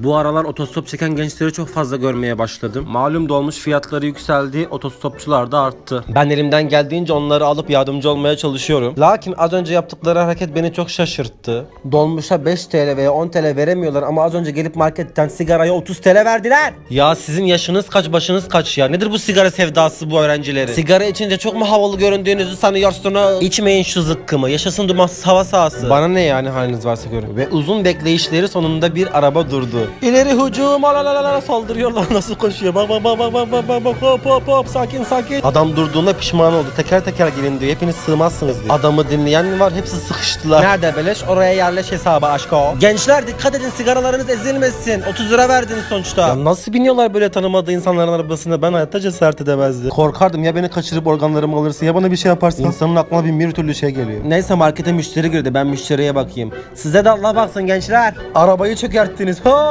Bu aralar otostop çeken gençleri çok fazla görmeye başladım. Malum dolmuş fiyatları yükseldi, otostopçular da arttı. Ben elimden geldiğince onları alıp yardımcı olmaya çalışıyorum. Lakin az önce yaptıkları hareket beni çok şaşırttı. Dolmuşa 5 TL veya 10 TL veremiyorlar ama az önce gelip marketten sigaraya 30 TL verdiler. Ya sizin yaşınız kaç başınız kaç ya? Nedir bu sigara sevdası bu öğrencilerin? Sigara içince çok mu havalı göründüğünüzü sanıyorsunuz? İçmeyin şu zıkkımı. Yaşasın dumansız hava sahası. Bana ne yani haliniz varsa görün. Ve uzun bekleyişleri sonunda bir araba durdu. İleri hücum alalalala saldırıyorlar nasıl koşuyor. Bak bak bak bak bak bak bak bak hop hop hop sakin sakin. Adam durduğunda pişman oldu. Teker teker gelin diyor. Hepiniz sığmazsınız diyor. Adamı dinleyen mi var? Hepsi sıkıştılar. Nerede beleş? Oraya yerleş hesabı aşko. Gençler dikkat edin sigaralarınız ezilmesin. 30 lira verdiniz sonuçta. Ya nasıl biniyorlar böyle tanımadığı insanların arabasına? Ben hayatta cesaret edemezdim. Korkardım ya beni kaçırıp organlarımı alırsın ya bana bir şey yaparsın. İnsanın aklına bin bir türlü şey geliyor. Neyse markete müşteri girdi. Ben müşteriye bakayım. Size de Allah baksın gençler. Arabayı çökerttiniz. Ha!